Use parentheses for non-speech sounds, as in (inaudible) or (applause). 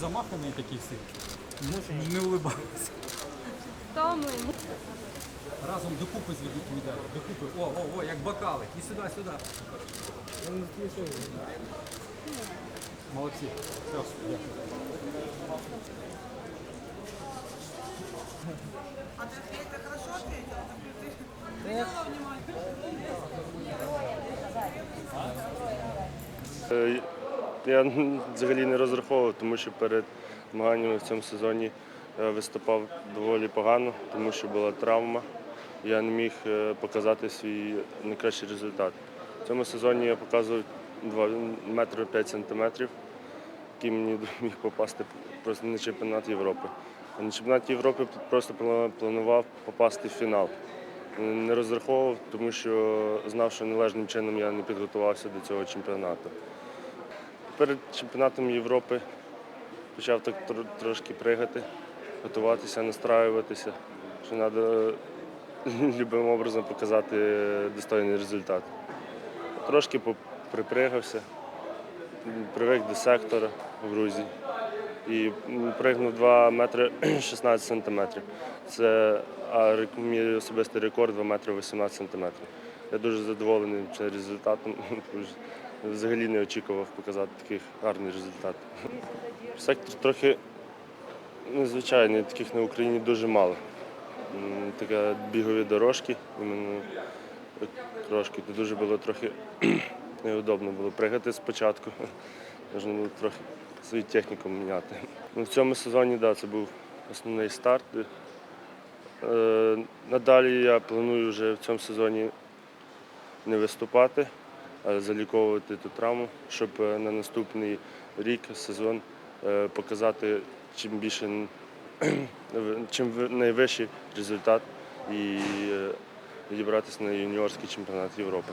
Замахані такі всі. Не, не. Втомлені. Разом докупи зведуть медалі. Докупи. О, о, о, як бокали. І сюди, сюди. Молодці. Все, дякую. А ты ответил, хорошо ответил? Ты внимание? Е, Я (laughs) взагалі не розраховував, тому що перед змаганнями в цьому сезоні виступав доволі погано, тому що була травма. Я не міг е, показати свій найкращий результат. В цьому сезоні я показував 2 метри 5 сантиметрів, який мені (laughs) міг попасти просто на чемпіонат Європи. А на чемпіонат Європи просто планував попасти в фінал. Не розраховував, тому що знав, що належним чином я не підготувався до цього чемпіонату. Перед чемпіонатом Європи почав так тр- трошки пригати, готуватися, настраюватися, що треба (laughs) любим образом показати достойний результат. Трошки поприпригався, привик до сектора в Грузії і пригнув 2 метри (clears throat) 16 сантиметрів. Це а мій особистий рекорд 2 метри 18 сантиметрів. Я дуже задоволений цим результатом. (laughs) Взагалі не очікував показати такий гарний результат. Сектор трохи незвичайний, таких на Україні дуже мало. Така бігові дорожки, іменно трошки. Тут дуже було трохи (clears throat) неудобно було пригати спочатку. (laughs) Можна було трохи свою техніку міняти. Ну, в цьому сезоні да, це був основний старт. Е, Надалі я планую вже в цьому сезоні не виступати, заліковувати ту травму, щоб е, на наступний рік, сезон е, показати чим більше (clears throat) чим найвищий результат і е, відібратися на юніорський чемпіонат Європи.